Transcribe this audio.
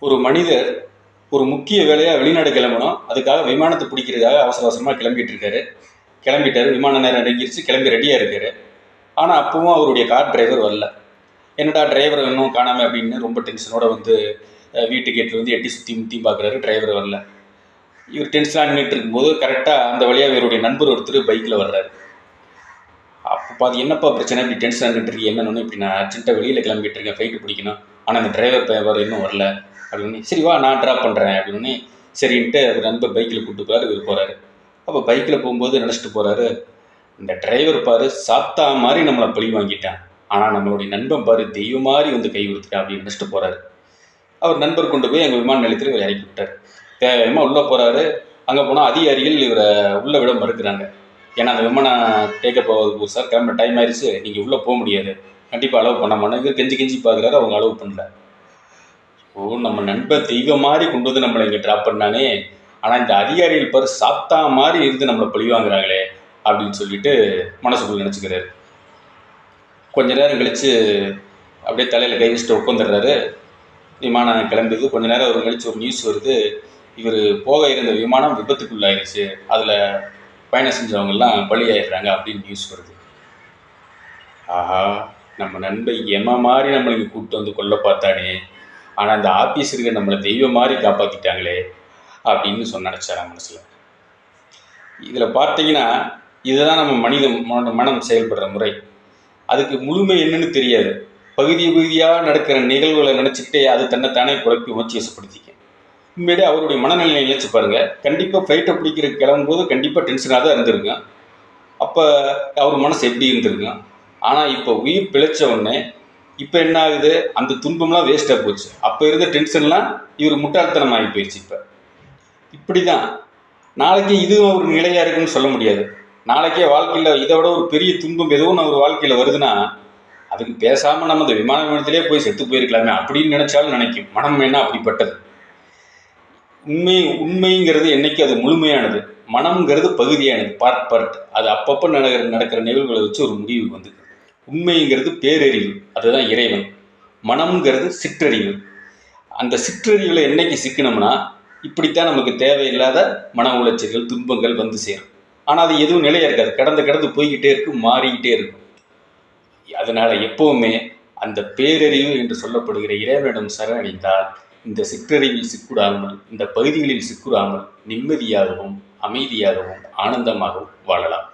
ஒரு மனிதர் ஒரு முக்கிய வேலையாக வெளிநாடு கிளம்பணும். அதுக்காக விமானத்தை பிடிக்கிறதுக்காக அவசர அவசரமாக கிளம்பிட்டு இருக்காரு. கிளம்பிட்டாரு. விமான நேரம் நெருங்கிருச்சு. கிளம்பி ரெடியாக இருக்காரு. ஆனால் அப்பவும் அவருடைய கார் டிரைவர் வரல. என்னடா டிரைவர் இன்னும் காணாம அப்படின்னு ரொம்ப டென்ஷனோட வந்து வீட்டு கேட்டில் வந்து எட்டி சுற்றி முத்தி பார்க்குறாரு டிரைவர் வரல. இவர் டென்ஷனாக நின்றுட்டு இருக்கும்போது கரெக்டாக அந்த வழியாக இவருடைய நண்பர் ஒருத்தர் பைக்கில் வர்றாரு. அப்போ அது என்னப்பா பிரச்சனை? இப்படி டென்ஷன் நின்றுட்டு இருக்கீங்க. என்னன்னு இப்படி நான் அர்ஜென்ட்டாக வெளியில் கிளம்பிட்டு இருக்கேன். ஃப்ளைட்டு பிடிக்கணும். ஆனால் அந்த டிரைவர் பேவர் இன்னும் வரல. அப்படின்னு சரி வா நான் ட்ராப் பண்ணுறேன் அப்படின்னு சரின்ட்டு அவர் நண்பர் பைக்கில் கூப்பிட்டு போகிறார் இவர் போகிறாரு அப்போ பைக்கில் போகும்போது நினச்சிட்டு போகிறாரு இந்த டிரைவர் பாரு சாத்தா மாதிரி நம்மளை பழி வாங்கிட்டான். ஆனால் நம்மளுடைய நண்பன் பாரு தெய்வம் மாதிரி வந்து கை கொடுத்துட்டான் அப்படின்னு நினச்சிட்டு போகிறாரு அவர் நண்பர் கொண்டு போய் எங்கள் விமான நிலையத்தில் இவர் இறக்கி விட்டார். வேகமாக உள்ளே போகிறாரு அங்கே போனால் அதிகாரிகள் இவரை உள்ளே விட மறுக்கிறாங்க. ஏன்னா அந்த விமானம் டேக்கப் ஆகுது சார் கிளம்புற டைம் ஆயிடுச்சு. நீங்கள் உள்ளே போக முடியாது. கண்டிப்பாக அலோவ் பண்ண மாட்டோம். இவர் கெஞ்சி கெஞ்சி பார்க்குறாரு அவங்க அலோவ் பண்ணல. ஓ நம்ம நண்பர் தெய்வம் மாதிரி கொண்டு வந்து நம்மளை இங்கே ட்ராப் பண்ணானே. ஆனால் இந்த அதிகாரிகள் பேர் சாத்தா மாதிரி இருந்து நம்மளை பழி வாங்குறாங்களே அப்படின்னு சொல்லிட்டு மனசுக்குள்ள நினச்சிக்கிறாரு. கொஞ்ச நேரம் கழித்து அப்படியே தலையில் கை வச்சுட்டு உட்காந்துடுறாரு விமானம் கிளம்புது. கொஞ்ச நேரம் ஒரு கழித்து ஒரு நியூஸ் வருது. இவர் போக இருந்த விமானம் விபத்துக்குள்ளாயிருச்சு. அதில் பயணம் செஞ்சவங்கெல்லாம் பலியாயிடுறாங்க அப்படின்னு நியூஸ் வருது. ஆஹா நம்ம நண்பன் எம மாதிரி நம்மளுக்கு கூப்பிட்டு வந்து கொல்ல பார்த்தானே. ஆனால் அந்த ஆஃபீஸருக்கு நம்மளை தெய்வம் மாதிரி காப்பாற்றிட்டாங்களே அப்படின்னு சொன்ன நினச்சாராம் மனசில். இதில் பார்த்தீங்கன்னா இதுதான் நம்ம மனித மன- மனம் செயல்படுற முறை. அதுக்கு முழுமை என்னன்னு தெரியாது. பகுதி பகுதியாக நடக்கிற நிகழ்வுகளை நினச்சிக்கிட்டே அது தன்னைத்தானே குழப்பி உணர்ச்சி வசப்படுத்தி உண்மையிலே அவருடைய மனநிலையை நினைச்சு பாருங்க. கண்டிப்பாக ஃப்ளைட்டை பிடிக்கிற கிளம்பும்போது கண்டிப்பாக டென்ஷனாக தான் இருந்திருங்க அப்போ அவர் மனசு எப்படி இருந்திருங்க ஆனால் இப்போ உயிர் பிழைச்ச உடனே இப்போ என்ன ஆகுது? அந்த துன்பம்லாம் வேஸ்ட்டாக போச்சு. அப்போ இருந்த டென்ஷன்லாம் இவர் முட்டாள்தனம் ஆகி போயிடுச்சு இப்போ. இப்படி தான் நாளைக்கு இதுவும் ஒரு நிலையாக இருக்குன்னு சொல்ல முடியாது. நாளைக்கே வாழ்க்கையில் இதை விட ஒரு பெரிய துன்பம் எதுவும் ஒரு வாழ்க்கையில் வருதுன்னா அதுக்கு பேசாமல் நம்ம இந்த விமான நிலையத்திலே போய் செத்து போயிருக்கலாமே அப்படின்னு நினச்சாலும் நினைக்கும். மனம் என்ன அப்படிப்பட்டது? உண்மை உண்மைங்கிறது என்னைக்கு அது முழுமையானது? மனம்ங்கிறது பகுதியானது பார்ட் பார்ட் அது அப்பப்போ நடக்கிற நடக்கிற நிகழ்வுகளை வச்சு ஒரு முடிவுக்கு வந்து உண்மைங்கிறது பேரறிவு அதுதான் இறைவன். மனம்ங்கிறது சிற்றறிவு. அந்த சிற்றறிவில் என்னைக்கு சிக்கணும்னா இப்படித்தான் நமக்கு தேவையில்லாத மன உளைச்சல்கள் துன்பங்கள் வந்து சேரும். ஆனால் அது எதுவும் நிலையாக இருக்காது. கடந்து கடந்து போய்கிட்டே இருக்கும் மாறிக்கிட்டே இருக்கும். அதனால் எப்போவுமே அந்த பேரறிவு என்று சொல்லப்படுகிற இறைவனிடம் சரணடைந்தால் இந்த சிற்றறிவில் சிக்குடாமல் இந்த பகுதிகளில் சிக்குடாமல் நிம்மதியாகவும் அமைதியாகவும் ஆனந்தமாகவும் வாழலாம்.